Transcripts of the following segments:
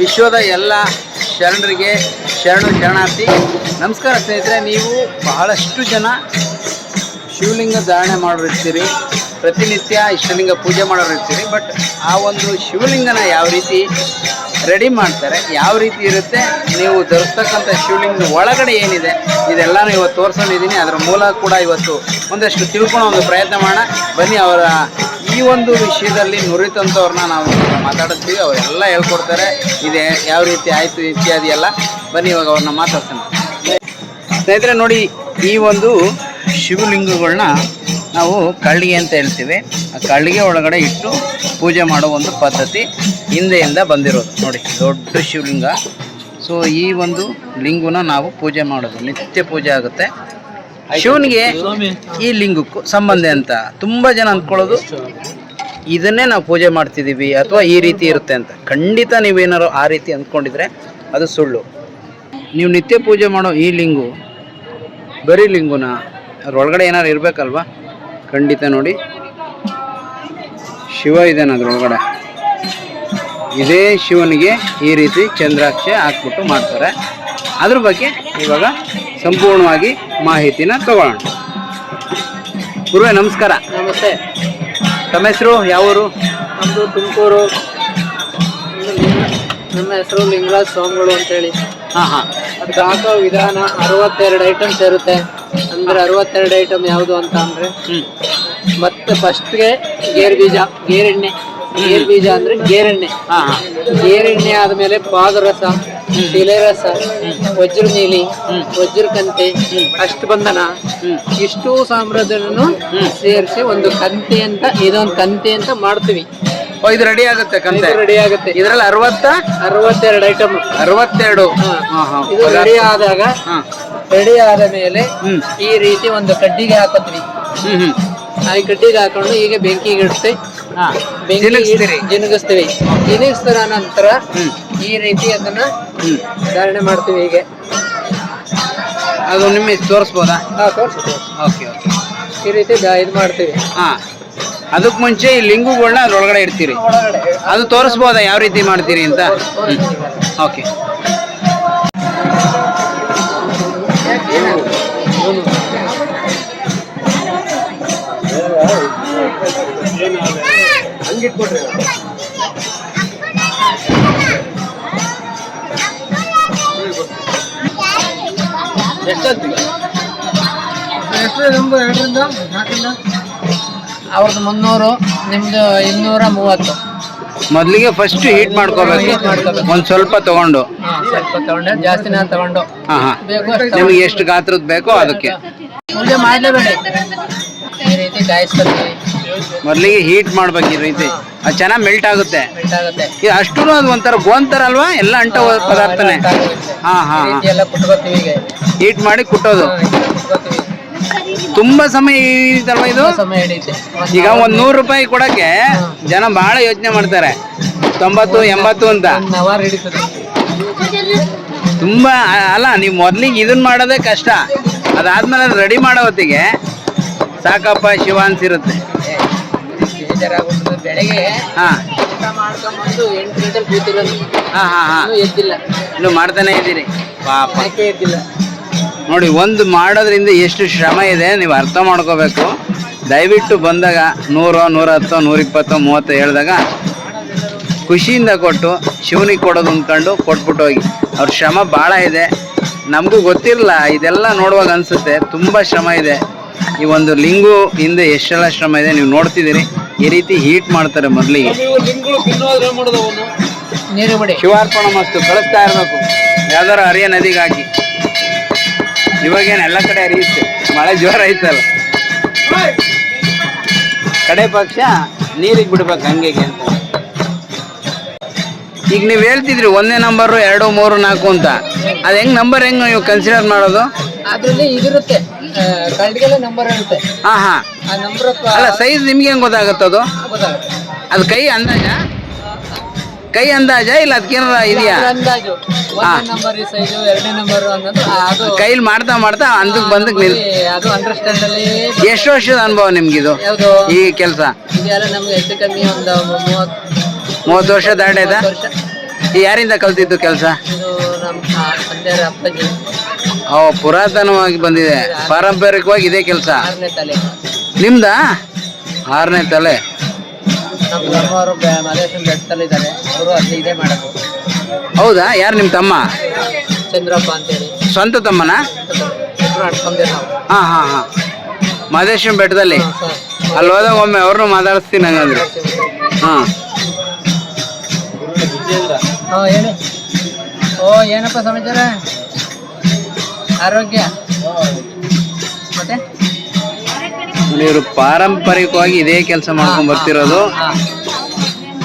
ವಿಶ್ವದ ಎಲ್ಲ ಶರಣರಿಗೆ ಶರಣ ಶರಣಾರ್ಥಿ. ನಮಸ್ಕಾರ ಸ್ನೇಹಿತರೆ, ನೀವು ಬಹಳಷ್ಟು ಜನ ಶಿವಲಿಂಗ ಧಾರಣೆ ಮಾಡೋರಿರ್ತೀರಿ ಪ್ರತಿನಿತ್ಯ ಇಷ್ಟಲಿಂಗ ಪೂಜೆ ಮಾಡೋರಿರ್ತೀರಿ ಬಟ್ ಆ ಒಂದು ಶಿವಲಿಂಗನ ಯಾವ ರೀತಿ ರೆಡಿ ಮಾಡ್ತಾರೆ, ಯಾವ ರೀತಿ ಇರುತ್ತೆ, ನೀವು ಧರಿಸ್ತಕ್ಕಂಥ ಶಿವಲಿಂಗದ ಒಳಗಡೆ ಏನಿದೆ, ಇದೆಲ್ಲನೂ ಇವತ್ತು ತೋರಿಸ್ಕೊಂಡಿದ್ದೀನಿ. ಅದರ ಮೂಲ ಕೂಡ ಇವತ್ತು ಒಂದಷ್ಟು ತಿಳ್ಕೊಳ್ಳೋ ಒಂದು ಪ್ರಯತ್ನ ಮಾಡೋಣ. ಬನ್ನಿ ಅವರ ಈ ಒಂದು ವಿಷಯದಲ್ಲಿ ನುರಿತಂಥವ್ರನ್ನ ನಾವು ಮಾತಾಡಿಸ್ತೀವಿ. ಅವರೆಲ್ಲ ಹೇಳ್ಕೊಡ್ತಾರೆ. ಇದೆ ಯಾವ ರೀತಿ ಆಯಿತು ಇತ್ಯಾದಿ ಎಲ್ಲ. ಬನ್ನಿ, ಇವಾಗ ಅವ್ರನ್ನ ಮಾತಾಡ್ಸೋಣ. ಸ್ನೇಹಿತರೆ, ನೋಡಿ, ಈ ಒಂದು ಶಿವಲಿಂಗಗಳನ್ನ ನಾವು ಕಳ್ಳಿಗೆ ಅಂತ ಹೇಳ್ತೀವಿ. ಆ ಕಳ್ಳಿಗೆ ಒಳಗಡೆ ಇಟ್ಟು ಪೂಜೆ ಮಾಡೋ ಒಂದು ಪದ್ಧತಿ ಹಿಂದೆಯಿಂದ ಬಂದಿರೋದು. ನೋಡಿ, ದೊಡ್ಡ ಶಿವಲಿಂಗ. ಸೊ ಈ ಒಂದು ಲಿಂಗನ ನಾವು ಪೂಜೆ ಮಾಡೋದು. ನಿತ್ಯ ಪೂಜೆ ಆಗುತ್ತೆ. ಶಿವನಿಗೆ ಈ ಲಿಂಗಕ್ಕೂ ಸಂಬಂಧ ಅಂತ ತುಂಬ ಜನ ಅಂದ್ಕೊಳ್ಳೋದು ಇದನ್ನೇ ನಾವು ಪೂಜೆ ಮಾಡ್ತಿದ್ದೀವಿ ಅಥವಾ ಈ ರೀತಿ ಇರುತ್ತೆ ಅಂತ. ಖಂಡಿತ ನೀವೇನಾರು ಆ ರೀತಿ ಅಂದ್ಕೊಂಡಿದ್ರೆ ಅದು ಸುಳ್ಳು. ನೀವು ನಿತ್ಯ ಪೂಜೆ ಮಾಡೋ ಈ ಲಿಂಗು ಬರೀ ಲಿಂಗುನ ಅದ್ರೊಳಗಡೆ ಏನಾರು ಇರಬೇಕಲ್ವಾ? ಖಂಡಿತ ನೋಡಿ. ಶಿವ ಇದೇನ ಅದ್ರೊಳಗಡೆ. ಇದೇ ಶಿವನಿಗೆ ಈ ರೀತಿ ಚಂದ್ರಾಕ್ಷೆ ಹಾಕ್ಬಿಟ್ಟು ಮಾಡ್ತಾರೆ. ಅದ್ರ ಬಗ್ಗೆ ಇವಾಗ ಸಂಪೂರ್ಣವಾಗಿ ಮಾಹಿತಿನ ತಗೊಳ್ಳೋಣ. ಗುರುವೆ ನಮಸ್ಕಾರ. ನಮಸ್ತೆ. ತಮ್ಮ ಹೆಸರು ಯಾವೂರು ನಮ್ಮದು ತುಮಕೂರು. ನಮ್ಮ ಹೆಸರು ಲಿಂಗರಾಜ್ ಸ್ವಾಮಿಗಳು ಅಂತೇಳಿ. ಹಾಂ ಹಾಂ. ಅದಕ್ಕೆ ಹಾಕೋ ವಿಧಾನ ಅರವತ್ತೆರಡು ಐಟಮ್ಸ್ ಇರುತ್ತೆ ಅಂದ್ರೆ ಅರವತ್ತೆರಡು ಐಟಮ್ ಯಾವುದು ಅಂತ ಅಂದ್ರೆ ಹ್ಞೂ ಮತ್ತೆ ಫಸ್ಟ್ಗೆ ಗೇರು ಬೀಜ ಗೇರೆಣ್ಣೆ. ಗೇರ್ ಬೀಜ ಅಂದ್ರೆ ಗೇರೆಣ್ಣೆ. ಗೇರೆಣ್ಣೆ ಆದ್ಮೇಲೆ ಪಾದರಸ ಶಿಲೆ ರಸ ವಜ್ರ ನೀಲಿ ವಜ್ರ ಕಂತೆ ಅಷ್ಟಬಂಧನ. ಬಂಧನ ಇಷ್ಟು ಸಾಮ್ರಾಜ್ಯನೂ ಸೇರಿಸಿ ಒಂದು ಕಂತೆ ಅಂತ ಇದೊಂದು ಕಂತೆ ಅಂತ ಮಾಡ್ತೀವಿ. ಇದು ರೆಡಿ ಆಗುತ್ತೆ ಕಂತೆ? ರೆಡಿ ಆಗುತ್ತೆ. ಇದರಲ್ಲಿ ಅರವತ್ತ? ಅರವತ್ತೆರಡು ಐಟಮ್ ಅರವತ್ತೆರಡು. ಇದು ರೆಡಿ ಆದಾಗ ರೆಡಿ ಆದ ಮೇಲೆ ಈ ರೀತಿ ಒಂದು ಕಡ್ಡಿಗೆ ಹಾಕೋತೀವಿ ಆ ಕಡ್ಡಿಗೆ ಹಾಕೊಂಡು ಈಗ ಬೆಂಕಿಗೆ ಇಡ್ತೀವಿ ಜಿನುಗಿಸ್ತೀರಿ. ಜಿನುಗಿಸ್ತೀವಿ ಜಿನುಗಿಸಿದ ನಂತರ ಹ್ಞೂ ಈ ರೀತಿ ಅದನ್ನ ಹ್ಞೂ ಧಾರಣೆ ಮಾಡ್ತೀವಿ ಹೀಗೆ. ಅದು ನಿಮಗೆ ತೋರಿಸ್ಬೋದಾ? ಹಾ. Okay okay. ಈ ರೀತಿ ಇದು ಮಾಡ್ತೀವಿ. ಹಾ. ಅದಕ್ಕೆ ಮುಂಚೆ ಈ ಲಿಂಗುಗಳನ್ನ ಅದ್ರೊಳಗಡೆ ಇಡ್ತೀರಿ. ಅದು ತೋರಿಸ್ಬೋದಾ ಯಾವ ರೀತಿ ಮಾಡ್ತೀರಿ ಅಂತ. ಓಕೆ. ಅವ್ರದ್ದು ಮುನ್ನೂರು ನಿಮ್ದು ಇನ್ನೂರ ಮೂವತ್ತು. ಮೊದಲಿಗೆ ಫಸ್ಟ್ ಹೀಟ್ ಮಾಡ್ಕೋಬೇಕು. ಒಂದ್ ಸ್ವಲ್ಪ ತಗೊಂಡು. ಹಾ, ಸ್ವಲ್ಪ ತಗೊಂಡೆ ಜಾಸ್ತಿನ ತಗೊಂಡು. ಹಾಂ ಹಾಂ. ಬೇಕು ಅಷ್ಟು. ನಿಮಗೆ ಎಷ್ಟು ಗಾತ್ರದ್ದು ಬೇಕೋ ಅದಕ್ಕೆ. ಪೂಜೆ ಮಾಡ್ಲೇಬೇಡಿ. ಈ ರೀತಿ ಕಾಯಿಸ್ಕೊತೀವಿ ಮೊದಲಿಗೆ ಹೀಟ್ ಮಾಡ್ಬೇಕು ಈ ರೀತಿ ಅದು ಚೆನ್ನಾಗಿ ಮೆಲ್ಟ್ ಆಗುತ್ತೆ. ಇದು ಅಷ್ಟು ಅದು ಒಂಥರ ಗೋಂತರ ಅಲ್ವಾ ಎಲ್ಲ ಅಂಟ ಪದಾರ್ಥನೇ. ಹಾಂ ಹಾಂ ಈ ರೀತಿ ಎಲ್ಲ ಕುಟ್ಕೋತೀವಿ ಈಗ. ಹೀಟ್ ಮಾಡಿ ಕುಟ್ಟೋದು. ಕುಟ್ಕೋತೀವಿ. ತುಂಬಾ ಸಮಯ ಇದಲ್ವಾ ಇದು? ತುಂಬಾ ಸಮಯ ಹಿಡಿಯುತ್ತೆ ಈಗ ಒಂದ್ ನೂರು ರೂಪಾಯಿ ಕೊಡಕ್ಕೆ ಜನ ಬಹಳ ಯೋಚನೆ ಮಾಡ್ತಾರೆ. ತೊಂಬತ್ತು ಎಂಬತ್ತು ಅಂತ. ಒನ್ ಅವರ್ ಹಿಡಿತದೆ. ತುಂಬಾ ಅ- ಅಲ್ಲ ನೀವು ಮೊದ್ಲಿಗೆ ಇದನ್ನ ಮಾಡೋದೇ ಕಷ್ಟ. ಅದಾದ್ಮೇಲೆ ರೆಡಿ ಮಾಡೋ ಹೊತ್ತಿಗೆ ಸಾಕಪ್ಪ ಶಿವ ಅನ್ಸಿರುತ್ತೆ ಬೇಜಾರಾಗ್ಬಿಡ್ತದೆ ಬೆಳಗ್ಗೆ ಹಾ. ಊಟ ಎಂಟು ಗಂಟೆ ಕೂತಿರೋದು. ಹಾ ಹಾ ಹಾ. ಇನ್ನೂ ಎದ್ದಿಲ್ಲ. ಇನ್ನು ಮಾಡ್ತಾನೆ ಇದ್ದೀರಿ. ಪಾಪ. ಯಾಕೆ ಎದ್ದಿಲ್ಲ. ನೋಡಿ ಒಂದು ಮಾಡೋದ್ರಿಂದ ಎಷ್ಟು ಶ್ರಮ ಇದೆ ನೀವು ಅರ್ಥ ಮಾಡ್ಕೋಬೇಕು. ದಯವಿಟ್ಟು ಬಂದಾಗ ನೂರು ನೂರತ್ತೋ ನೂರಿಪ್ಪತ್ತು ಮೂವತ್ತು ಹೇಳಿದಾಗ ಖುಷಿಯಿಂದ ಕೊಟ್ಟು ಶಿವನಿಗೆ ಕೊಡೋದು ಅಂದ್ಕೊಂಡು ಕೊಟ್ಬಿಟ್ಟು ಹೋಗಿ. ಅವ್ರ ಶ್ರಮ ಭಾಳ ಇದೆ. ನಮಗೂ ಗೊತ್ತಿರಲ್ಲ ಇದೆಲ್ಲ ನೋಡುವಾಗ ಅನಿಸುತ್ತೆ ತುಂಬ ಶ್ರಮ ಇದೆ. ಈ ಒಂದು ಲಿಂಗು ಹಿಂದೆ ಎಷ್ಟೆಲ್ಲ ಶ್ರಮ ಇದೆ ನೀವು ನೋಡ್ತಿದ್ದೀರಿ. ಈ ರೀತಿ ಹೀಟ್ ಮಾಡ್ತಾರೆ ಮೊದಲಿಗೆ. ನೀರು ಬಿಡಿ ಶಿವಾರ್ಪಣ ಮಸ್ತು ಕಳಿಸ್ತಾ ಇರಬೇಕು. ಯಾವ್ದಾರು ಹರಿಯ ನದಿಗೆ ಹಾಕಿ ಇವಾಗೇನು ಎಲ್ಲ ಕಡೆ ಹರಿಯುತ್ತೆ ಮಳೆ ಜೋರ ಐತಲ್ಲ ಕಡೆ ಪಕ್ಷ ನೀರಿಗೆ ಬಿಡ್ಬೇಕು ಹಂಗೆಗೆ ಅಂತ. ಈಗ ನೀವು ಹೇಳ್ತಿದ್ರಿ ಒಂದೇ ನಂಬರು ಎರಡು ಮೂರು ನಾಲ್ಕು ಅಂತ. ಅದು ಹೆಂಗ್ ನಂಬರ್ ಹೆಂಗ್ ನೀವು ಕನ್ಸಿಡರ್ ಮಾಡೋದು? ಅದರಲ್ಲಿ ಇದಿರುತ್ತೆ ನಂಬರ್ ಇರುತ್ತೆ. ಹಾ ಹಾ. ಆ ನಂಬರ್ ಅಲ್ಲ ಸೈಜ್ ನಿಮ್ಗೆ ಹೆಂಗ್ ಅದು? ಅದು ಕೈ ಅಂದಾಜ? ಕೈ ಅಂದಾಜ ಇಲ್ಲ ಅದಕ್ಕೇನಾರ ಇದೆಯಾ? ಅಂದಾಜು. ಒಂದನೇ ನಂಬರ್ ಸೈಜು ಎರಡನೇ ನಂಬರ್ ಅನ್ನೋದು ಅದು ಕೈಲಿ ಮಾಡ್ತಾ ಮಾಡ್ತಾ ಅಂದಕ್ಕೆ ಬಂದಕ್ಕೆ ನಿಲ್ ಅದು ಅಂಡರ್ಸ್ಟ್ಯಾಂಡ್ ಅಲ್ಲಿ ಎಷ್ಟು ವರ್ಷದ ಅನುಭವ ನಿಮ್ಗಿದು ಯಾವುದು? ಈ ಕೆಲಸ? ಇದೆಲ್ಲ ನಮ್ಗೆ ಹೆಚ್ಚು ಕಮ್ಮಿ ಒಂದು ಮೂವತ್ತು ಮೂವತ್ತು ವರ್ಷ ದಾಟೈತಾ ವರ್ಷ. ಈ ಯಾರಿಂದ ಕಲ್ತಿದ್ದು ಕೆಲಸ? ಇದು ನಮ್ಮ ತಂದೆಯರ ಅಪ್ಪಾಜಿ. ಓ ಪುರಾತನವಾಗಿ ಬಂದಿದೆ. ಪಾರಂಪರಿಕವಾಗಿ ಇದೇ ಕೆಲಸ. ಆರನೇ ತಲೆ. ನಿಮ್ದ? ಆರನೇ ತಲೆ. ನಮ್ಮ ತಮ್ಮವರು ಮಲೇಶ್ವರ ಬೆಟ್ಟದಲ್ಲಿದ್ದಾರೆ. ಅವರು ಅಲ್ಲಿ ಇದೇ ಮಾಡೋದು ಹೌದಾ? ಯಾರು ನಿಮ್ಮ ತಮ್ಮ? ಚಂದ್ರಪ್ಪ ಅಂತೇಳಿ. ಸ್ವಂತ ತಮ್ಮನ? ಇಬ್ರು ನಾವು. ಹಾ ಹಾ ಹಾ. ಮಹದೇಶ್ವರ ಬೆಟ್ಟದಲ್ಲಿ? ಅಲ್ಲಿ ಹೋದಾಗ ಒಮ್ಮೆ ಅವ್ರನ್ನೂ ಮಾತಾಡಿಸ್ತೀನಿ ಹಂಗಂದ್ರೆ. ಹಾ. ಹಾಂ ಹೇಳಿ. ಓ ಏನಪ್ಪ ಸಮಾಚಾರ? ಆರೋಗ್ಯ. ಮತ್ತೆ? ಇವರು ಪಾರಂಪರಿಕವಾಗಿ ಇದೇ ಕೆಲಸ ಮಾಡ್ಕೊಂಡ್ ಬರ್ತಿರೋದು.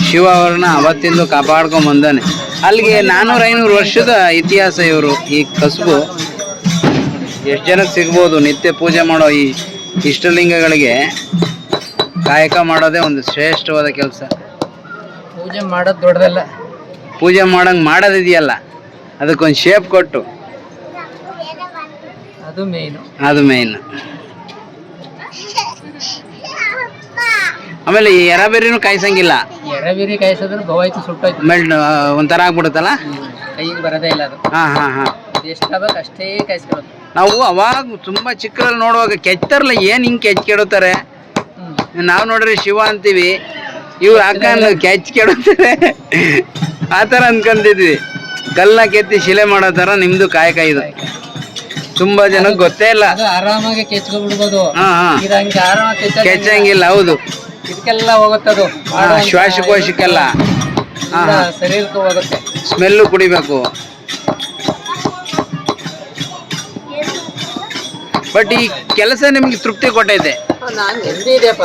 ಶಿವ ಅವ್ರನ್ನ ಅವತ್ತಿಂದ ಕಾಪಾಡ್ಕೊಂಡ್ ಬಂದಾನೆ. ಅಲ್ಲಿಗೆ ನಾನೂರ ಐನೂರು ವರ್ಷದ ಇತಿಹಾಸ ಇವರು ಈ ಕಸುಬು. ಎಷ್ಟು ಜನಕ್ಕೆ ಸಿಗ್ಬೋದು? ನಿತ್ಯ ಪೂಜೆ ಮಾಡೋ ಈ ಇಷ್ಟಲಿಂಗಗಳಿಗೆ ಕಾಯಕ ಮಾಡೋದೇ ಒಂದು ಶ್ರೇಷ್ಠವಾದ ಕೆಲಸ. ಪೂಜೆ ಮಾಡೋದು ದೊಡ್ಡದಲ್ಲ. ಪೂಜೆ ಮಾಡಂಗೆ ಮಾಡೋದಿದೆಯಲ್ಲ. ಅದಕ್ಕೊಂದು ಶೇಪ್ ಕೊಟ್ಟು. ಅದು ಮೇನ್ ಅದು ಮೇಯ್ನ್ ಆಮೇಲೆ ಈ ಎರಾಬೇರಿನೂ ಕಾಯ್ಸಂಗಿಲ್ಲ. ಎರಬೀರಿ ಕಾಯಿಸೋದ್ರೆ ಗೋವಾಯ್ತು ಸುಟ್ಟೋಯ್ತು. ಮೆಲ್ಟ್ ಒಂಥರ ಆಗ್ಬಿಡುತ್ತಲ್ಲ? ಕೈಗೆ ಬರೋದೇ ಇಲ್ಲ ಅದು. ಹಾಂ ಹಾಂ ಹಾಂ. ಎಷ್ಟಾಗಬೇಕು ಅಷ್ಟೇ ಕಾಯಿಸ್ಕೋಬೇಕು ನಾವು ಅವಾಗ ತುಂಬಾ ಚಿಕ್ಕರಲ್ಲಿ ನೋಡುವಾಗ ಕೆಚ್ತಾರಲ್ಲ ಏನ್ ಹಿಂಗೆ ಕೆಚ್ ಕೆಡುತ್ತಾರೆ? ನಾವು ನೋಡ್ರಿ ಶಿವ ಅಂತೀವಿ. ಇವ್ರು ಅಕ್ಕ ಕೆಚ್ ಕೆಡುತ್ತಾರೆ. ಆ ಥರ ಅನ್ಕೊಂತಿದ್ವಿ. ಕಲ್ಲ ಕೆತ್ತಿ ಶಿಲೆ ಮಾಡೋ ಥರ ನಿಮ್ದು ಕಾಯಕ ಇದು ತುಂಬಾ ಜನ ಗೊತ್ತೇ ಇಲ್ಲ. ಅದು ಆರಾಮಾಗಿ ಕೆಚ್ಕೊಬಿಡ್ಬೋದು ಹಾ ಹಾ. ಇದು ಹಂಗೆ ಆರಾಮಾಗಿ ಕೆಚ್ಚ ಕೆಚ್ಚಂಗಿಲ್ಲ ಹೌದು. ಇದಕ್ಕೆಲ್ಲ ಹೋಗುತ್ತದು. ಹಾ, ಶ್ವಾಸಕೋಶಕ್ಕೆಲ್ಲ. ಹಾ, ಹಾ. ಶರೀರಕ್ಕೆ ಹೋಗುತ್ತೆ. ಸ್ಮೆಲ್ಲು ಕುಡಿಬೇಕು. ಬಟ್ ಈ ಕೆಲಸ ನಿಮ್ಗೆ ತೃಪ್ತಿ ಕೊಟ್ಟೈತೆ. ನಾನು ನೆಮ್ಮದಿ ಇದೆಯಪ್ಪ?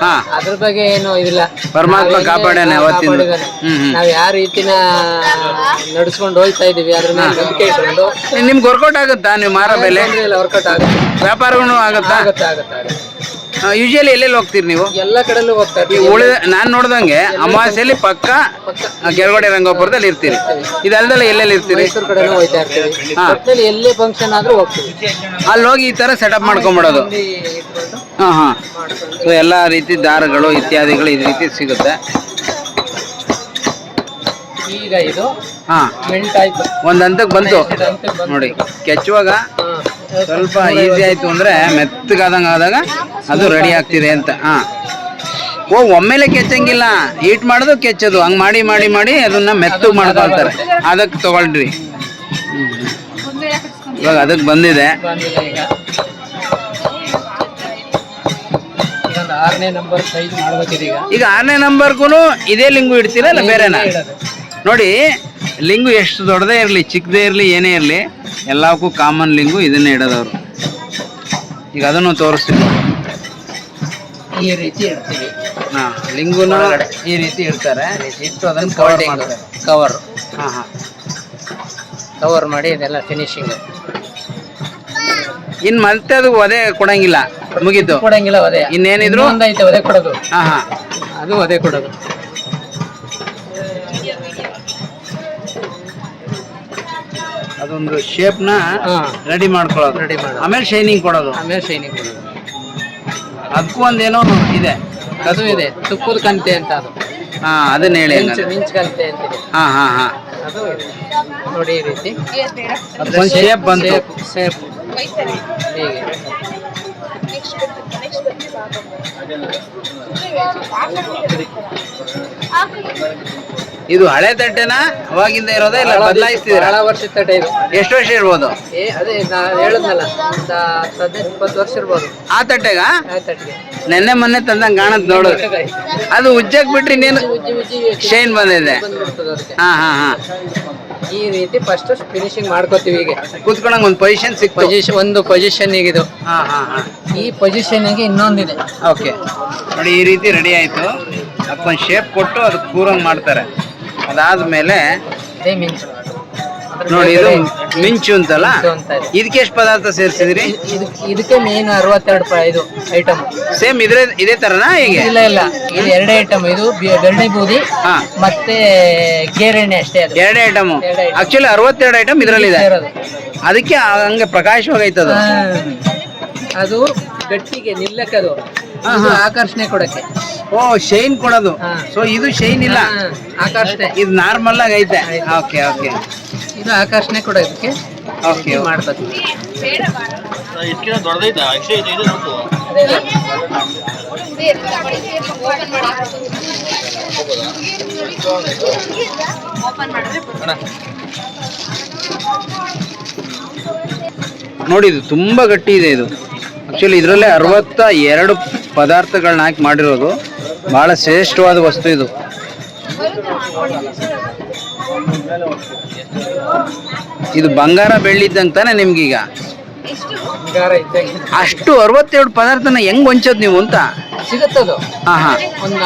ಹಾ. ಅದ್ರ ಬಗ್ಗೆ ಏನು ಇದಿಲ್ಲ. ಪರಮಾತ್ಮ ಕಾಪಾಡ್ಯಾನೆ ನಾವು ಅವತ್ತಿಂದ. ಹ್ಮ್, ಹ್ಮ್. ನಾವ್ ಯಾವ ರೀತಿನ ನಡ್ಸ್ಕೊಂಡು ಹೋಗ್ತಾ ಇದೀವಿ ಅದ್ರ ಮೇಲೆ ನಂಬಿಕೆ ಇಟ್ಕೊಂಡು. ನಿಮ್ಗೆ ವರ್ಕೌಟ್ ಆಗುತ್ತಾ ನೀವು ಮಾರೋ ಬೆಲೆ? ವರ್ಕೌಟ್ ಆಗುತ್ತೆ. ವ್ಯಾಪಾರಗಳು ಆಗುತ್ತಾ? ಆಗುತ್ತೆ ಆಗುತ್ತೆ ಆಗುತ್ತೆ. ಯೂಶಲಿ ಎಲ್ಲೆಲ್ಲಿ ಹೋಗ್ತೀರಿ ನೀವು? ಎಲ್ಲ ಕಡೆಲ್ಲೂ ಹೋಗ್ತಾ ಈ ಉಳಿದ ನಾನು ನೋಡ್ದಂಗೆ ಅಮಾವಾಸ್ಯೆಯಲ್ಲಿ ಪಕ್ಕ ಕೆಳಗಡೆ ರಂಗೋಪುರದಲ್ಲಿ ಇರ್ತೀರಿ. ಇದಲ್ದಲ್ಲ ಎಲ್ಲೆಲ್ಲಿ ಇರ್ತೀರಿ? ಮೈಸೂರು ಕಡೆನೂ ಹೋಗ್ತಾ ಇರ್ತೀವಿ. ಹಾ. ಒಟ್ನಲ್ಲಿ ಎಲ್ಲೇ ಫಂಕ್ಷನ್ ಆದ್ರೂ ಹೋಗ್ತೀವಿ. ಅಲ್ಲಿ ಹೋಗಿ ಈ ತರ ಸೆಟಪ್ ಮಾಡ್ಕೊಂಬಿಡೋದು. ಇಲ್ಲಿ ಇಟ್ಕೊಂಡು ಹಾ ಹಾಂ ಸೊ ಎಲ್ಲಾ ರೀತಿ ದಾರಗಳು ಇತ್ಯಾದಿಗಳು ಈ ರೀತಿ ಸಿಗುತ್ತೆ. ಈಗ ಇದು ಹಾ. ಮೆಲ್ಟ್ ಆಯ್ತು. ಒಂದ್ ಹಂತಕ್ಕೆ ಬಂತು. ನೋಡಿ ಕೆಚ್ಚುವಾಗ ಸ್ವಲ್ಪ ಈಸಿ ಆಯ್ತು ಅಂದ್ರೆ ಮೆತ್ತಗಾದಂಗೆ ಆದಾಗ ಅದು ರೆಡಿ ಆಗ್ತಿದೆ ಅಂತ. ಹಾಂ. ಓ ಒಮ್ಮೆಲೆ ಕೆಚ್ಚಂಗಿಲ್ಲ. ಹೀಟ್ ಮಾಡೋದು ಕೆಚ್ಚೋದು. ಹಂಗೆ ಮಾಡಿ ಮಾಡಿ ಮಾಡಿ ಅದನ್ನ ಮೆತ್ತಗ್ ಮಾಡ್ಕೊಳ್ತಾರೆ. ಅದಕ್ಕೆ ತಗೊಳ್ರಿ. ಇವಾಗ ಅದಕ್ಕೆ ಬಂದಿದೆ. ಆರನೇ ನಂಬರ್ ಸೈಜ್ ಈಗ. ಆರನೇ ನಂಬರ್ಗೂ ಇದೇ ಲಿಂಗು ಇಡ್ತೀರಾ ಇಲ್ಲ ಬೇರೆನಾ? ನೋಡಿ ಲಿಂಗು ಎಷ್ಟು ದೊಡ್ಡದೇ ಇರಲಿ ಚಿಕ್ಕದೇ ಇರಲಿ ಏನೇ ಇರಲಿ ಎಲ್ಲಕ್ಕೂ ಕಾಮನ್ ಲಿಂಗು ಇದನ್ನೇ ಇಡೋದವ್ರು. ಈಗ ಅದನ್ನು ತೋರಿಸ್ತೀನಿ. ಈ ರೀತಿ ಇಡ್ತೀವಿ. ಹಾ ಲಿಂಗುನ ಈ ರೀತಿ ಇಡ್ತಾರೆ. ಇಟ್ಟು ಅದನ್ನು ಕವರ್ ಮಾಡ್ತಾರೆ. ಕವರ್ ಹಾಂ ಹಾಂ. ಕವರ್ ಮಾಡಿ ಇದೆಲ್ಲ ಫಿನಿಶಿಂಗ್ ಇನ್ನು ಮತ್ತೆ ಅದು ಒದೆ ಕೊಡಂಗಿಲ್ಲ. ಮುಗೀತು. ಕೊಡಂಗಿಲ್ಲ ಒದೆ. ಇನ್ನೇನಿದ್ರು? ಒಂದೈತೆ ಒದೆ ಕೊಡೋದು. ಹಾ ಹಾ. ಅದು ಒದೆ ಕೊಡೋದು. ಅದೊಂದು ಶೇಪ್ನ ಹಾ. ರೆಡಿ ಮಾಡ್ಕೊಳ್ಳೋದು. ರೆಡಿ ಮಾಡೋದು. ಆಮೇಲೆ ಶೈನಿಂಗ್ ಕೊಡೋದು. ಆಮೇಲೆ ಶೈನಿಂಗ್ ಕೊಡೋದು. ಅದಕ್ಕೂ ಒಂದೇನೋ ಇದೆ. ಅದು ಇದೆ. ತುಪ್ಪದ ಕಂತೆ ಅಂತ ಅದು. ಹಾ ಅದನ್ನ ಹೇಳಿ ಮಿಂಚ್ ಕಂತೆ ಅಂತ ಹಾ ಹಾ ಹಾ. ಅದು. ನೋಡಿ ಈ ರೀತಿ. ಶೇಪ್ ಬಂತು. ಶೇಪ್ ಹೀಗೆ. ಇದು ಹಳೆ ತಟ್ಟೆನಾ? ಅವಾಗಿಂದ ಇರೋದೇ ಇಲ್ಲ ಬದಲಾಯಿಸ್ತಿದ್ರೆ ಹಳ ವರ್ಷದ ತಟ್ಟೆ ಇದು. ಎಷ್ಟು ವರ್ಷ ಇರ್ಬೋದು? ಏ ಅದೇ ನಾ ಹೇಳದ್ನಲ್ಲ ಒಂದು ಹದಿನೈದು ಇಪ್ಪತ್ತು ವರ್ಷ ಇರ್ಬೋದು. ಆ ತಟ್ಟೆಗ? ಆ ನೆನ್ನೆ ಮೊನ್ನೆ ತಂದಂಗ ಕಾಣದ್ ನೋಡು. ಅದು ಉಜ್ಜಕ್ ಬಿಟ್ರಿ ನೀನು ಉಜ್ಜಿ ಉಜ್ಜಿ ಶೈನ್ ಬಂದಿದೆ. ಬಂದ್ಬಿಡ್ತದೆ ಅದಕ್ಕೆ. ಹಾ ಹಾ ಹಾ. ಈ ರೀತಿ ಫಸ್ಟ್ ಫಿನಿಶಿಂಗ್ ಮಾಡ್ಕೋತೀವಿ ಈಗ ಕೂತ್ಕೊಳಂಗ್ ಒಂದು ಪೊಸಿಷನ್ ಸಿಕ್ ಪೊಸಿಷನ್ ಒಂದು ಪೊಸಿಷನ್ ಇದು ಹಾ ಹಾ ಹಾ. ಈ ಪೊಸಿಷನ್ಗೆ ಇನ್ನೊಂದಿದೆ. ಓಕೆ ನೋಡಿ ಈ ರೀತಿ ರೆಡಿ ಆಯ್ತು. ಅದಕ್ಕೊಂದು ಶೇಪ್ ಕೊಟ್ಟು ಅದಕ್ಕೆ ಕೂರಂಗ್ ಮಾಡ್ತಾರೆ. ಅದಾದ್ಮೇಲೆ ಮಿಂಚು ಅದ್ರ ನೋಡಿ ಇದು ಮಿಂಚು ಅಂತಲ್ಲ? ಇದಕ್ಕೆ ಎಷ್ಟು ಪದಾರ್ಥ ಸೇರಿಸಿದ್ರಿ? ಇದ್- ಇದ್- ಇದಕ್ಕೆ ಮೇನ್ ಅರವತ್ತೆರಡು ಇದು ಐಟಮ್ ಸೇಮ್ ಇದ್ರೆ ಇದೇ ತರನಾ ಹೀಗೆ? ಇಲ್ಲ ಇಲ್ಲ. ಇದು ಎರಡೇ ಐಟಮ್ ಇದು ಬೆರಣೆ ಬೂದಿ ಹಾ. ಮತ್ತೆ ಗೇರೆಣ್ಣೆ ಅಷ್ಟೇ ಅದು. ಎರಡೇ ಐಟಮ್ ಆಕ್ಚುಲಿ ಅರವತ್ತೆರಡು ಐಟಮ್ ಇದ್ರಲ್ಲಿ ಇದೆ ಅದಕ್ಕೆ ಹಂಗೆ ಪ್ರಕಾಶವಾಗೈತದ. ಅದು ಗಟ್ಟಿಗೆ ನಿಲ್ಲಕ್ಕದು. ಇದು. ಆಕರ್ಷಣೆ ಕೊಡಕ್ಕೆ. ಓ ಶೈನ್ ಕೊಡೋದು. ಹಾ. ಸೊ ಇದು ಶೈನ್ ಇಲ್ಲ. ಹಾ, ಆಕರ್ಷಣೆ. ಇದು ನಾರ್ಮಲ್ ಆಗಿ ಐತೆ. Okay okay. ಇದು ಆಕರ್ಷಣೆ ಕೊಡೋದಕ್ಕೆ ಓಕೆ ಮಾಡ್ಬೇಕು. ಇದಕ್ಕಿಂತ ದೊಡ್ಡದೈತಾ. ಅಕ್ಷಯ ಇದು ಇದೆ ನೋಡು ಅದೇ ಅದೇ. ನೋಡಿ ಇದು ತುಂಬಾ ಗಟ್ಟಿ ಇದೆ ಇದು. ಆಕ್ಚುಲಿ ಇದರಲ್ಲೇ ಅರವತ್ತ ಎರಡು ಪದಾರ್ಥಗಳನ್ನ ಹಾಕಿ ಮಾಡಿರೋದು ಬಹಳ ಶ್ರೇಷ್ಠವಾದ ವಸ್ತು ಇದು. ಇದು ಬಂಗಾರ ಬೆಳ್ಳಿದ್ದಂಗೆ ತಾನೆ ನಿಮ್ಗೀಗ. ಅಷ್ಟು ಅರವತ್ತೆರಡು ಪದಾರ್ಥನ ಹೆಂಗ್ ಹೊಂಚೋದ್ ನೀವು ಅಂತ? ಸಿಗುತ್ತದು. ಹಾ ಹಾ.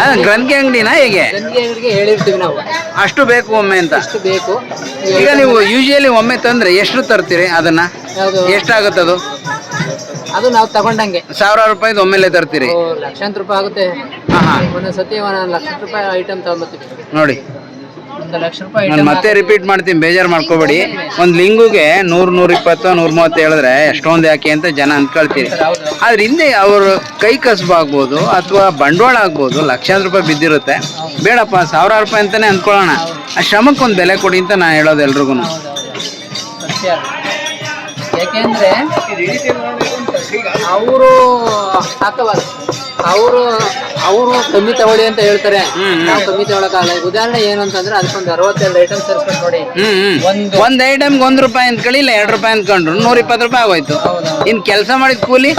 ಅದ್ ಗ್ರಂಥಿ ಅಂಗಡಿನ ಹೇಗೆ? ಗಂಗೆ ಹೇಳಿರ್ತೀವಿ ನಾವು. ಅಷ್ಟು ಬೇಕು ಒಮ್ಮೆ ಅಂತ? ಅಷ್ಟು ಬೇಕು. ಈಗ ನೀವು ಯೂಶಲಿ ಒಮ್ಮೆ ತಂದ್ರೆ ಎಷ್ಟು ತರ್ತೀರಿ ಅದನ್ನ? ಎಷ್ಟಾಗುತ್ತದು? ಎಷ್ಟಾಗುತ್ತೆ ಅದು ನಾವು ತಗೊಂಡಂಗೆ. ಸಾವಿರಾರು ರೂಪಾಯಿದು ಒಮ್ಮೆಲೆ ತರ್ತೀರಿ. ಓ, ಲಕ್ಷಾಂತರ ರೂಪಾಯಿ ಆಗುತ್ತೆ. ಹಾ ಹಾ. ಒಂದೊಂದ್ ಸತಿ ಒಂದೊಂದು ಲಕ್ಷ ರೂಪಾಯಿ ಐಟಮ್ ತಗೊಂಬತ್ತೀವಿ ನೋಡಿ. ಒಂದು ಲಕ್ಷ ರೂಪಾಯಿ ನಾನು ಮತ್ತೆ ರಿಪೀಟ್ ಮಾಡ್ತೀನಿ ಬೇಜಾರು ಮಾಡ್ಕೋಬೇಡಿ. ಒಂದು ಲಿಂಗುಗೆ ನೂರ್ ನೂರ ಇಪ್ಪತ್ತು ನೂರ ಮೂವತ್ತು ಹೇಳಿದ್ರೆ ಎಷ್ಟೊಂದು ಯಾಕೆ ಅಂತ ಜನ ಅಂದ್ಕೊಳ್ತೀರಿ ಹೌದು ಆದ್ರೆ ಹಿಂದೆ ಅವರು ಕೈ ಕಸಬು ಆಗ್ಬೋದು ಅಥವಾ ಬಂಡವಾಳ ಆಗ್ಬೋದು ಲಕ್ಷಾಂತರ ರೂಪಾಯಿ ಬಿದ್ದಿರುತ್ತೆ. ಬೇಡಪ್ಪ ಸಾವಿರಾರು ರೂಪಾಯಿ ಅಂತಾನೆ ಅಂದ್ಕೊಳ್ಳೋಣ ಆ ಶ್ರಮಕ್ಕೆ ಒಂದು ಬೆಲೆ ಕೊಡಿ ಅಂತ ನಾನು ಹೇಳೋದು ಎಲ್ರಿಗೂ ಯಾಕೆಂದ್ರೆ ಅವರು ಹಾಕಬಾರ್ದು ಅವರು ಅವರು ಕಮ್ಮಿ ತಗೊಳ್ಳಿ ಅಂತ ಹೇಳ್ತಾರೆ. ನಾವು ಕಮ್ಮಿ ತಗೊಳಕಾಗಲ್ಲ ಉದಾಹರಣೆ ಏನು ಅಂತಂದ್ರೆ ಅದಕ್ಕೊಂದು ಅರವತ್ತೆರಡು ಐಟಮ್ ಸೇರಿಸ್ಕೊಂಡು ನೋಡಿ. ಒಂದು ಒಂದ್ ಐಟಮ್ಗೆ ಒಂದ್ ರೂಪಾಯಿ ಅಂದ್ಕೊಳ್ಳಿ ಇಲ್ಲ ಎರಡು ರೂಪಾಯಿ ಅಂದ್ಕೊಂಡ್ರು ನೂರ ಇಪ್ಪತ್ತು ರೂಪಾಯಿ ಆಗೋಯ್ತು. ಇನ್ ಕೆಲಸ ಮಾಡಿದ ಕೂಲಿ?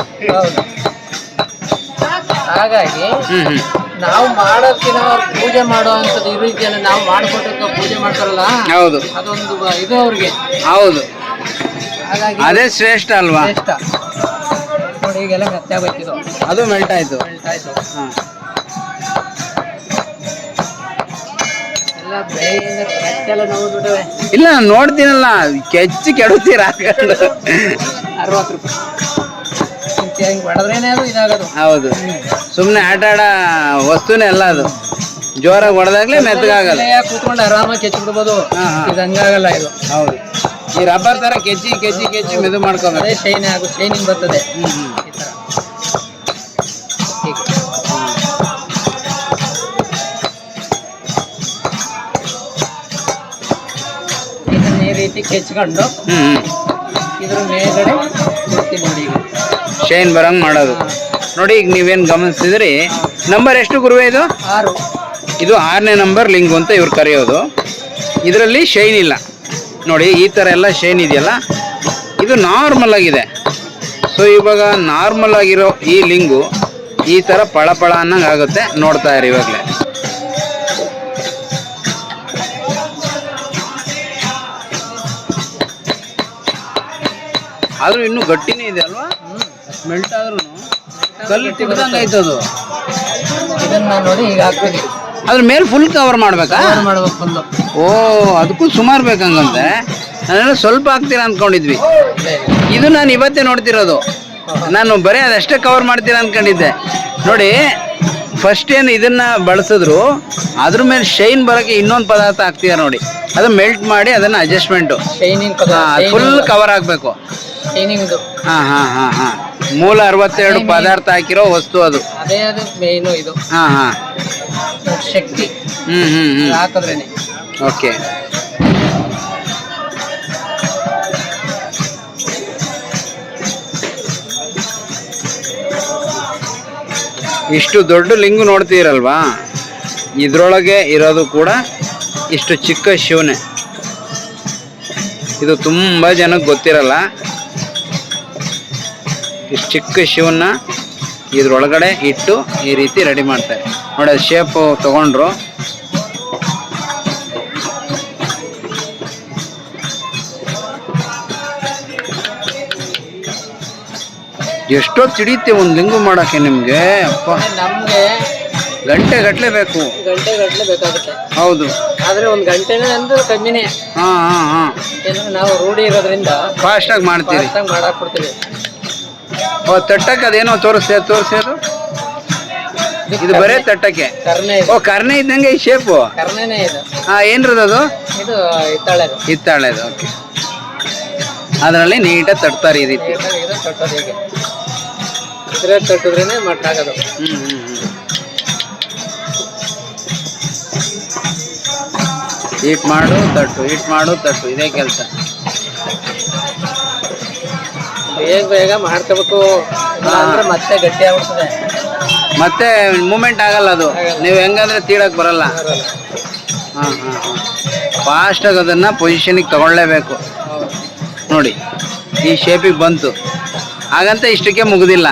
ಹಾಗಾಗಿ ನಾವು ಮಾಡೋದಕ್ಕಿಂತ ಅವ್ರು ಪೂಜೆ ಮಾಡುವಂಥದ್ದು ಈ ರೀತಿಯಲ್ಲಿ ನಾವು ಮಾಡಿಕೊಟ್ಟು ಪೂಜೆ ಮಾಡ್ತಾರಲ್ಲ ಹೌದು. ಅದೊಂದು ಇದು ಅವ್ರಿಗೆ. ಹೌದು. ಹಾಗಾಗಿ ಅದೇ ಶ್ರೇಷ್ಠ ಅಲ್ವಾ? ಶ್ರೇಷ್ಠ. ನೋಡಿ ಈಗೆಲ್ಲ ಅದು ಮೆಲ್ಟ್ ಆಯ್ತು ಹಾ. ಎಲ್ಲ ಬೆಳೆಯಿಂದ ಇಲ್ಲ ನಾನು ನೋಡ್ತೀನಲ್ಲ ಕೆಚ್ಚಿ ಕೆಡುತ್ತೀರ ಹಾಕೊಂಡು? ಅರವತ್ತು ರೂಪಾಯಿ. ಇಂತ ಹಿಂಗೆ ಹೊಡೆದ್ರೇನೆ ಅದು ಇದಾಗೋದು. ಹೌದು. ಸುಮ್ಮನೆ ಆಟ ಆಡ ವಸ್ತುನೇ ಅಲ್ಲ ಅದು. ಜೋರಾಗಿ ಹೊಡೆದಾಗ್ಲೇ ಮೆತ್ತಗಾಗಲ್ಲ ಕೂತ್ಕೊಂಡು ಆರಾಮಾಗಿ ಕೆಚ್ಚಿ ಬಿಡ್ಬೋದು. ಇದು ಹಂಗಾಗಲ್ಲ ಇದು. ಹೌದು. ಈ ರಬ್ಬರ್ ತರ ಕೆಜಿ ಕೆಜಿ ಕೆಜಿ ಮೆದು ಮಾಡ್ಕೊಂಡ್ರೆ ಶೈನ್ ಆಗು ಶೈನಿಂಗ್ ಬರ್ತದೆ. ಈ ಇದನ್ನ ಈ ರೀತಿ ಕೆಚ್ಕೊಂಡು ಇದ್ರ ಮೇಲ್ಗಡೆ ಬಿಡ್ತೀನಿ ನೋಡಿ ಈಗ. ಶೈನ್ ಬರಂಗ್ ಮಾಡೋದು. ನೋಡಿ ಈಗ ನೀವೇನ್ ಗಮನಿಸಿದ್ರಿ ನಂಬರ್ ಎಷ್ಟು ಗುರುವೆ ಇದು? ಆರು. ಇದು ಆರನೇ ನಂಬರ್ ಲಿಂಗು ಅಂತ ಇವ್ರು ಕರೆಯೋದು. ಇದರಲ್ಲಿ ಶೈನ್ ಇಲ್ಲ. ನೋಡಿ, ಈ ಥರ ಎಲ್ಲ ಶೈನ್ ಇದೆಯಲ್ಲ? ಇದು ನಾರ್ಮಲ್ ಆಗಿದೆ. ಸೊ ಇವಾಗ ನಾರ್ಮಲ್ ಆಗಿರೋ ಈ ಲಿಂಗು ಈ ಥರ ಪಳ ಪಳ ಅನ್ನಂಗೆ ಆಗುತ್ತೆ ನೋಡ್ತಾ ಇರಿ ಇವಾಗಲೇ. ಆದ್ರೂ ಇನ್ನೂ ಗಟ್ಟಿನೇ ಇದೆ ಅಲ್ವಾ? ಮೆಲ್ಟ್ ಆದ್ರೂ ಕಲ್ಲು ಅದು ಇದನ್ನ ನೋಡಿ ಈಗ ಹಾಕ್ತೀನಿ ಅದ್ರ ಮೇಲೆ ಫುಲ್ ಕವರ್ ಮಾಡ್ಬೇಕಾ? ಕವರ್ ಮಾಡ್ಬೇಕು ಫುಲ್ಲು ಓ ಅದಕ್ಕೂ ಸುಮಾರು ಬೇಕಂಗಂತೆ. ನಾನೆಲ್ಲ ಸ್ವಲ್ಪ ಹಾಕ್ತೀರಾ ಅನ್ಕೊಂಡಿದ್ವಿ. ಇದು ನಾನು ಇವತ್ತೇ ನೋಡ್ತಿರೋದು. ನಾನು ಬರೀ ಅದಷ್ಟೇ ಕವರ್ ಮಾಡ್ತೀರಾ ಅನ್ಕೊಂಡಿದ್ದೆ. ನೋಡಿ ಫಸ್ಟ್ ಏನು ಇದನ್ನ ಬಳಸಿದ್ರು ಅದ್ರ ಮೇಲೆ ಶೈನ್ ಬರೋಕ್ಕೆ ಇನ್ನೊಂದು ಪದಾರ್ಥ ಹಾಕ್ತೀರಾ ನೋಡಿ. ಅದು ಮೆಲ್ಟ್ ಮಾಡಿ ಅದನ್ನ ಅಡ್ಜಸ್ಟ್ಮೆಂಟು ಶೈನಿಂಗ್ ಫುಲ್ ಕವರ್ ಆಗಬೇಕು ಹಾಂ ಹಾ ಹಾ ಹಾ. ಮೂಲ ಅರವತ್ತೆರಡು ಪದಾರ್ಥ ಹಾಕಿರೋ ವಸ್ತು ಅದು. ಅದೇ ಅದು ಮೇಯ್ನು ಇದು. ಹಾ ಹಾ. ಶಕ್ತಿ. ಹ್ಮ್ ಹ್ಮ್ ಇದು ಹ್ಮ್. ಹಾಕಿದ್ರೇನೆ. ಓಕೆ. ಇಷ್ಟು ದೊಡ್ಡ ಲಿಂಗ ನೋಡ್ತೀರಲ್ವಾ? ಇದ್ರೊಳಗೆ ಇರೋದು ಕೂಡ ಇಷ್ಟು ಚಿಕ್ಕ ಶಿವನೇ. ಇದು ತುಂಬ ಜನಕ್ಕೆ ಗೊತ್ತಿರಲ್ಲ. ಇಷ್ಟು ಚಿಕ್ಕ ಶಿವನ ಇದ್ರೊಳಗಡೆ ಇಟ್ಟು ಈ ರೀತಿ ರೆಡಿ ಮಾಡ್ತಾರೆ. ನೋಡಿ ಶೇಪು ತಗೊಂಡ್ರು. ಎಷ್ಟೊತ್ತು ಹಿಡಿಯುತ್ತೆ ಒಂದು ಲಿಂಗು ಮಾಡಕ್ಕೆ ನಿಮಗೆ. ಅಪ್ಪ. ನಮಗೆ ಗಂಟೆ ಗಟ್ಟಲೆ ಬೇಕು. ಗಂಟೆ ಗಟ್ಟಲೆ ಬೇಕಾಗುತ್ತೆ. ಹೌದು. ಆದ್ರೆ ಒಂದು ಗಂಟೆನೇ ಅಂದ್ರೆ ಕಮ್ಮಿನೇ. ಹಾಂ ಹಾಂ ಹಾಂ. ನಾವು ರೂಢಿ ಇರೋದ್ರಿಂದ ಫಾಸ್ಟಾಗಿ ಮಾಡ್ತೀವಿ ಫಾಸ್ಟಾಗಿ ಮಾಡಾಕ್ ಕೊಡ್ತೀವಿ. ಓ ತಟ್ಟಕ್ಕೆ ಅದೇನೋ ತೋರಿಸ್ತೇ ತೋರಿಸಿ ಅದು? ಇದು ಬರೇ ತಟ್ಟಕ್ಕೆ. ಓ ಕರ್ನೆ ಇದ್ದಂಗೆ ಈ ಶೇಪು ಹಾಂ ಏನ್ರದು ಅದು? ಇದು ಹಿತ್ತಾಳೆದು. ಓಕೆ ಅದರಲ್ಲಿ ನೀಟಾಗಿ ತಟ್ತಾರೆ ಈ ರೀತಿ. ತಟ್ಟಿದ್ರೇನೆ ಮಟ್ಟ ಆಗೋದು. ಹೀಟ್ ಮಾಡು ತಟ್ಟು ಹೀಟ್ ಮಾಡು ತಟ್ಟು ಇದೇ ಕೆಲಸ. ಬೇಗ ಬೇಗ ಮಾಡ್ಕೋಬೇಕು. ಅಂದ್ರೆ ಮತ್ತೆ ಗಟ್ಟಿ ಆಗ್ಬಿಡ್ತದೆ. ಮತ್ತೆ ಮೂಮೆಂಟ್ ಆಗಲ್ಲ ಅದು. ನೀವು ಹೆಂಗಂದ್ರೆ ತೀಡಕ್ ಬರಲ್ಲ. ಫಾಸ್ಟ್ ಹಾಂ ಹಾಂ. ಹಾಂ ಫಾಸ್ಟಾಗಿ ಅದನ್ನು ಪೊಸಿಷನಿಗೆ ತಗೊಳ್ಳೇಬೇಕು. ನೋಡಿ ಈ ಶೇಪಿಗೆ ಬಂತು. ಹಾಗಂತ ಇಷ್ಟಕ್ಕೆ ಮುಗುದಿಲ್ಲ.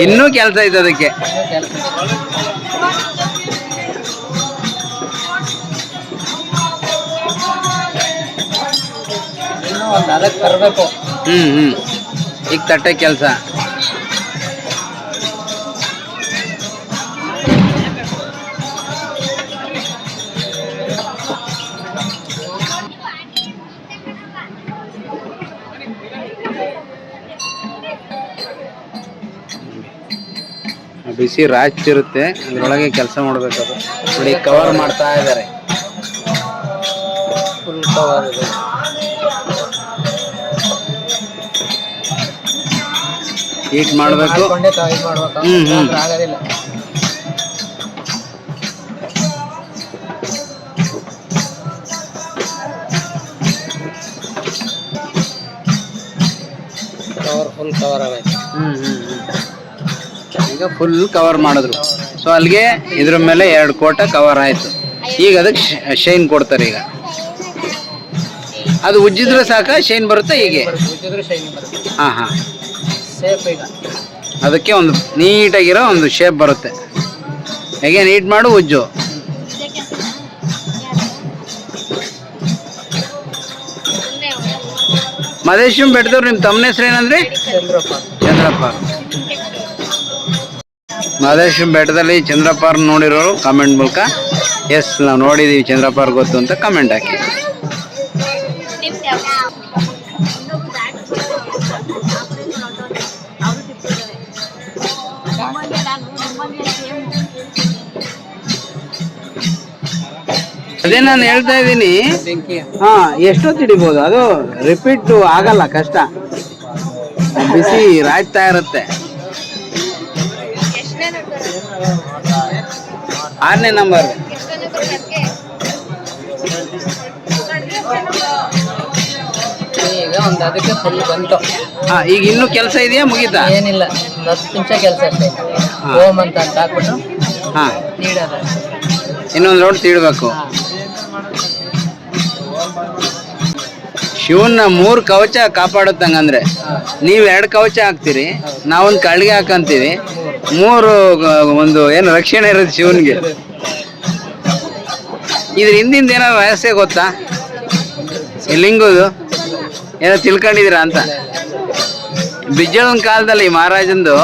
ಇನ್ನೂ ಕೆಲಸ ಐತೆ ಅದಕ್ಕೆ. ಹ್ಞೂ ಹ್ಞೂ ಹ್ಮ್ ಹ್ಮ್. ಈಗ ತಟ್ಟೆ ಕೆಲಸ. ಬಿಸಿ ರಾಚ್ಚಿರುತ್ತೆ ಅದ್ರೊಳಗೆ ಕೆಲಸ ಮಾಡ್ಬೇಕು ಅದು. ನೋಡಿ ಕವರ್ ಮಾಡ್ತಾ ಇದ್ದಾರೆ. ಫುಲ್ ಕವರ್ ಇದೆ. ಹೀಟ್ ಮಾಡಬೇಕು. ಹ್ಮ್, ಹ್ಮ್. ಆಗೋದಿಲ್ಲ. ಕವರ್ ಫುಲ್ ಕವರ್ ಆಗೈತೆ. ಹ್ಮ್ ಹ್ಮ್ ಹ್ಮ್. ಈಗ ಫುಲ್ ಕವರ್ ಮಾಡಿದ್ರು. ಸೊ ಅಲ್ಲಿಗೆ ಇದ್ರ ಮೇಲೆ ಎರಡು ಕೋಟ ಕವರ್ ಆಯಿತು. ಈಗ ಅದಕ್ಕೆ ಶೈನ್ ಕೊಡ್ತಾರೆ ಈಗ. ಅದು ಉಜ್ಜಿದ್ರೆ ಸಾಕ ಶೈನ್ ಬರುತ್ತೆ ಹೀಗೆ. ಹಾಂ ಹಾಂ. ಅದಕ್ಕೆ ಒಂದು ನೀಟಾಗಿರೋ ಒಂದು ಶೇಪ್ ಬರುತ್ತೆ. ಹೇಗೆ ನೀಟ್ ಮಾಡು ಉಜ್ಜು. ಮದೇಶಂ ಬೆಟ್ಟದವ್ರು ನಿಮ್ಮ ತಮ್ಮನ ಹೆಸರು ಏನಂದ್ರೆ? ಚಂದ್ರಪ್ಪ. ಚಂದ್ರಪ್ಪ. ಮಹದೇಶ್ವರ ಬೆಟ್ಟದಲ್ಲಿ ಚಂದ್ರಪಾರ್ ನೋಡಿರೋರು ಕಾಮೆಂಟ್ ಮೂಲಕ. ಎಸ್ ನಾವು ನೋಡಿದೀವಿ ಚಂದ್ರಪಾರ್ ಗೊತ್ತು ಅಂತ ಕಮೆಂಟ್ ಹಾಕಿ. ಅದೇ ನಾನು ಹೇಳ್ತಾ ಇದ್ದೀನಿ, ಹಾ, ಎಷ್ಟೊತ್ತು ಹಿಡಿಬೋದು? ಅದು ರಿಪೀಟ್ ಆಗಲ್ಲ, ಕಷ್ಟ. ಬಿಸಿ ರಾಯ್ತಾ ಇರುತ್ತೆ. ಆರನೇ ನಂಬರ್. ಈಗ ಒಂದು ಅದಕ್ಕೆ ಫುಲ್ ಬಂತು. ಹಾ ಈಗ ಇನ್ನೂ ಕೆಲಸ ಇದೆಯಾ ಮುಗೀತಾ? ಏನಿಲ್ಲ ಒಂದು ಹತ್ತು ನಿಮಿಷ ಕೆಲಸ ಅಷ್ಟೇ. ಓಮ್ ಅಂತ ಅಂತ ಹಾಕ್ಬಿಟ್ಟು ಹಾ. ನೀಡೋದು. ಇನ್ನೊಂದು ರೌಂಡ್ ತೀಡ್ಬೇಕು. ಶಿವನ್ನ ಮೂರು ಕವಚ ಕಾಪಾಡುತ್ತಂಗಂದ್ರೆ. ನೀವು ಎರಡು ಕವಚ ಹಾಕ್ತೀರಿ ನಾವೊಂದು ಕಳ್ಗೆ ಹಾಕಂತೀವಿ ಮೂರು ಒಂದು, ಏನು ರಕ್ಷಣೆ ಇರೋದು ಶಿವನ್ಗೆ? ಇದ್ರ ಹಿಂದಿಂದ ಏನೋ ವ್ಯವಸ್ಥೆ ಗೊತ್ತಾ? ಲಿಂಗದು? ಏನೋ ತಿಳ್ಕೊಂಡಿದ್ದೀರಾ ಅಂತ? ಬಿಜ್ಜಳನ ಕಾಲದಲ್ಲಿ ಮಹಾರಾಜಂದು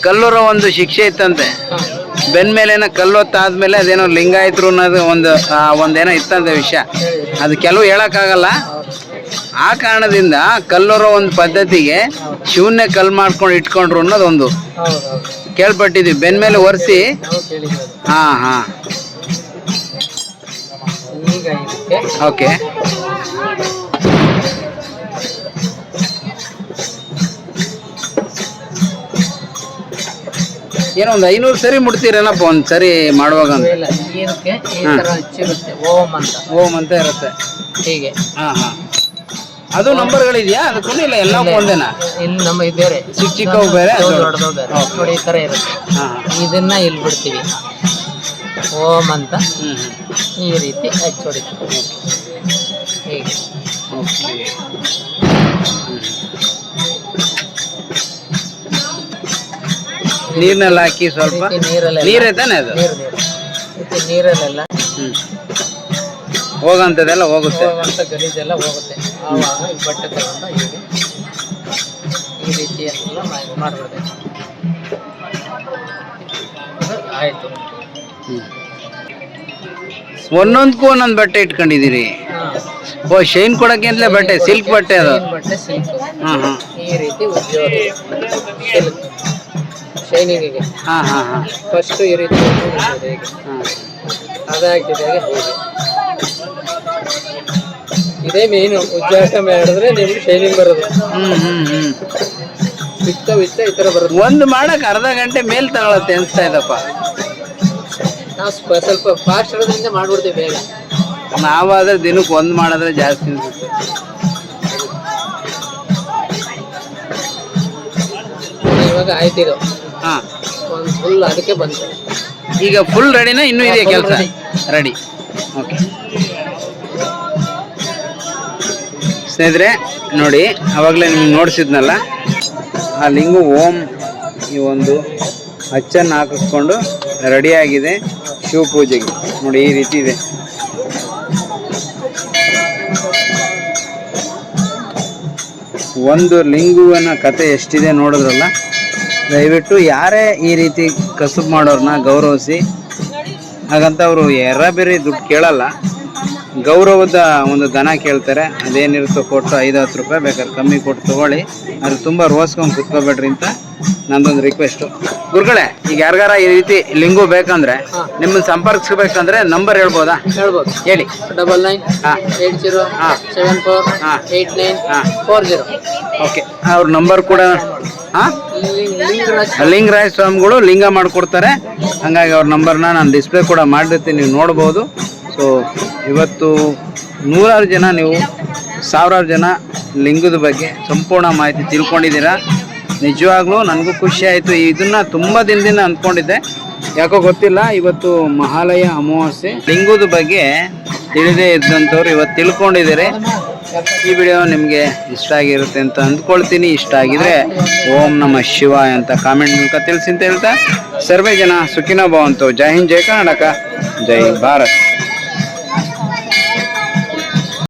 ಕಲ್ಲೂರ ಒಂದು ಶಿಕ್ಷೆ ಇತ್ತಂತೆ. ಬೆನ್ ಮೇಲೆ ಏನೋ ಕಲ್ಲೊತ್ತಾದ್ಮೇಲೆ ಅದೇನೋ ಲಿಂಗಾಯತರು ಅನ್ನೋದು ಒಂದು ಒಂದೇನೋ ಇತ್ತಂತೆ ವಿಷಯ. ಅದು ಕೆಲವು ಹೇಳಕ್ಕಾಗಲ್ಲ. ಆ ಕಾರಣದಿಂದ ಕಲ್ಲೋರೋ ಒಂದು ಪದ್ಧತಿಗೆ ಶಿವನ್ನೇ ಕಲ್ ಮಾಡ್ಕೊಂಡು ಇಟ್ಕೊಂಡ್ರು ಅನ್ನೋದೊಂದು ಕೇಳ್ಪಟ್ಟಿದ್ವಿ. ಬೆನ್ ಮೇಲೆ ಒರೆಸಿ. ಹಾ ಹಾ. ಓಕೆ. ಏನೋ ಒಂದು ಐನೂರು ಸರಿ ಮುಡ್ತೀರೇನಪ್ಪ ಒಂದು ಸರಿ ಮಾಡುವಾಗ ಓಮ್ ಅಂತ. ಓಮ್ ಅಂತ ಇರುತ್ತೆ. ಹೀಗೆ. ಹಾ ಹಾ. ಅದು ನಂಬರ್ಗಳಿದೆಯಾ? ಅದಕ್ಕೂ ಇಲ್ಲ ಎಲ್ಲ ಒಂದೇನಾ? ನಮ್ಮ ಇದು ಬೇರೆ. ಚಿಕ್ಕ ಚಿಕ್ಕವು ಬೇರೆ, ಬೇರೆ. ನೋಡಿ ಈ ತರ ಇರುತ್ತೆ. ಹಾ. ಇದನ್ನ ಇಲ್ಲಿ ಬಿಡ್ತೀವಿ. ಓಮ್ ಅಂತ. ಈ ರೀತಿ ಹಚ್ಚೊಡಿತೀವಿ ಹೀಗೆ. ಓಕೆ. ನೀರ್ನಲ್ಲಿ ಹಾಕಿ ಸ್ವಲ್ಪ. ನೀರಲ್ಲ ನೀರೇ ತಾನೆ ಅದು? ನೀರು ನೀರಲ್ಲೆಲ್ಲ ಹೋಗಂತದೆಲ್ಲ ಹೋಗುತ್ತೆ. ಹೋಗುವಂಥ ಗಲೀಜೆಲ್ಲ ಹೋಗುತ್ತೆ. ಆವಾಗ ಈ ಬಟ್ಟೆ ತಗೊಂಡು ಹೀಗೆ ಈ ರೀತಿ ಎಲ್ಲ ಮಾಡಿಬಿಡ್ಬೇಕು ಆಯ್ತು. ಒಂದೊಂದ್ಕೂ ಒಂದೊಂದು ಬಟ್ಟೆ ಇಟ್ಕೊಂಡಿದೀರಿ ಓ ಶೈನ್ ಕೊಡಕ್ಕೆ ಅಂತಲೇ ಬಟ್ಟೆ ಸಿಲ್ಕ್ ಬಟ್ಟೆ ಅದು? ಬಟ್ಟೆ ಸಿಲ್ಕ್ ಹಾ ಹಾ ಈ ರೀತಿ ಉದ್ಯೋಗ ಸಿಲ್ಕ್. ಶೈನಿಂಗಿಗೆ. ಹಾ ಹಾ ಹಾ. ಫಸ್ಟ್ ಈ ರೀತಿ ಹಾ ಅದಾಗಿದ್ದಾಗ ಹೀಗೆ ಇದೇ ಮೇನು ಉಜ್ಜಾಟ ಮಾಡಿದ್ರೆ ನಿಮ್ಗೆ ಶೈನಿಂಗ್ ಬರೋದು. ಹ್ಮ್ ಹ್ಮ್ ಹ್ಮ್ ಬಿತ್ತ ಬಿತ್ತ ಈ ತರ ಬರುತ್ತೆ ಒಂದು ಮಾಡಕ್ ಅರ್ಧ ಗಂಟೆ ಮೇಲ್ ತಗೊಳತ್ತೆ ಅನ್ಸ್ತಾ ಇದಪ್ಪ. ನಾವು ಸ್ವ- ಸ್ವಲ್ಪ ಫಾಸ್ಟ್ ಇರೋದ್ರಿಂದ ಮಾಡ್ಬಿಡ್ತೀವಿ ಬೇಗ. ನಾವಾದ್ರೆ ದಿನಕ್ಕೆ ಒಂದ್ ಮಾಡಿದ್ರೆ ಜಾಸ್ತಿ ಅನ್ಸುತ್ತೆ ಇವಾಗ ಆಯ್ತಿದು ಹಾ. ಒಂದು ಫುಲ್ ಅದಕ್ಕೆ ಬಂತು. ಈಗ ಫುಲ್ ರೆಡಿನಾ ಇನ್ನೂ ಇದೆಯಾ ಕೆಲಸ. ರೆಡಿ ಓಕೆ ಸ್ನೇಹಿತರೆ, ನೋಡಿ, ಅವಾಗಲೇ ನಿಮ್ಗೆ ನೋಡಿಸಿದ್ನಲ್ಲ, ಆ ಲಿಂಗು ಓಂ ಈ ಒಂದು ಅಚ್ಚನ್ನು ಹಾಕಿಸ್ಕೊಂಡು ರೆಡಿಯಾಗಿದೆ ಶಿವ ಪೂಜೆಗೆ. ನೋಡಿ, ಈ ರೀತಿ ಇದೆ. ಒಂದು ಲಿಂಗುವಿನ ಕತೆ ಎಷ್ಟಿದೆ ನೋಡಿದ್ರಲ್ಲ, ದಯವಿಟ್ಟು ಯಾರೇ ಈ ರೀತಿ ಕಸುಬು ಮಾಡೋರನ್ನ ಗೌರವಿಸಿ, ಹಾಗಂತ ಅವರು ಎರ ಬೇರೆ ದುಡ್ಡು ಕೇಳಲ್ಲ. ಗೌರವದ ಒಂದು ದನ ಕೇಳ್ತಾರೆ. ಅದೇನಿರುತ್ತೋ ಕೊಟ್ಟು ಐದು ಹತ್ತು ರೂಪಾಯಿ ಬೇಕಾದ್ರೆ ಕಮ್ಮಿ ಕೊಟ್ಟು ತಗೊಳ್ಳಿ. ಅದು ತುಂಬ ರೋಸ್ಕೊಂಡು ಕುತ್ಕೋಬೇಡ್ರಿ ಅಂತ ನಂದೊಂದು ರಿಕ್ವೆಸ್ಟು ಗುರುಗಳೇ ಈಗ ಯಾರಿಗಾರ ಈ ರೀತಿ ಲಿಂಗು ಬೇಕಂದ್ರೆ ನಿಮ್ಮನ್ನು ಸಂಪರ್ಕಿಸ್ಬೇಕಂದ್ರೆ ನಂಬರ್ ಹೇಳ್ಬೋದಾ? ಹೇಳ್ಬೋದು. ಹೇಳಿ. ಡಬಲ್ ನೈನ್ ಹಾ. ಏಟ್ ಜೀರೋ ಹಾ. ಸೆವೆನ್ ಫೋರ್ ಹಾ. ಏಟ್ ನೈನ್ ಹಾ. Four zero. ಓಕೆ. ಅವ್ರ ನಂಬರ್ ಕೂಡ ಹಾಂ? ಲಿಂಗರಾಜ ಸ್ವಾಮಿಗಳು ಲಿಂಗ ಮಾಡಿಕೊಡ್ತಾರೆ. ಹಂಗಾಗಿ ಅವ್ರ ನಂಬರ್ನ ನಾನು ಡಿಸ್ಪ್ಲೇ ಕೂಡ ಮಾಡಿರ್ತೀನಿ ನೀವು ನೋಡ್ಬೋದು. ಸೊ ಇವತ್ತು ನೂರಾರು ಜನ ನೀವು, ಸಾವಿರಾರು ಜನ ಲಿಂಗದ ಬಗ್ಗೆ ಸಂಪೂರ್ಣ ಮಾಹಿತಿ ತಿಳ್ಕೊಂಡಿದ್ದೀರಾ? ನಿಜವಾಗ್ಲೂ ನನಗೂ ಖುಷಿ ಆಯಿತು. ಇದನ್ನ ತುಂಬ ದಿನದಿಂದ ಅಂದ್ಕೊಂಡಿದ್ದೆ ಯಾಕೋ ಗೊತ್ತಿಲ್ಲ, ಇವತ್ತು ಮಹಾಲಯ ಅಮಾವಾಸ್ಯೆ. ಲಿಂಗದ ಬಗ್ಗೆ ತಿಳಿದೇ ಇದ್ದಂಥವ್ರು ಇವತ್ತು ತಿಳ್ಕೊಂಡಿದ್ದೀರಿ. ಈ ವಿಡಿಯೋ ನಿಮಗೆ ಇಷ್ಟ ಆಗಿರುತ್ತೆ ಅಂತ ಅಂದ್ಕೊಳ್ತೀನಿ. ಇಷ್ಟ ಆಗಿದ್ರೆ ಓಂ ನಮ ಶಿವ ಅಂತ ಕಾಮೆಂಟ್ ಮೂಲಕ ತಿಳಿಸಿ ಅಂತ ಹೇಳ್ತಾ. ಸರ್ವೇ ಜನ ಸುಖಿನ ಭವಂತು. ಜೈ ಹಿಂದ್, ಜೈ ಕರ್ನಾಟಕ. ಜೈ ಭಾರತ್.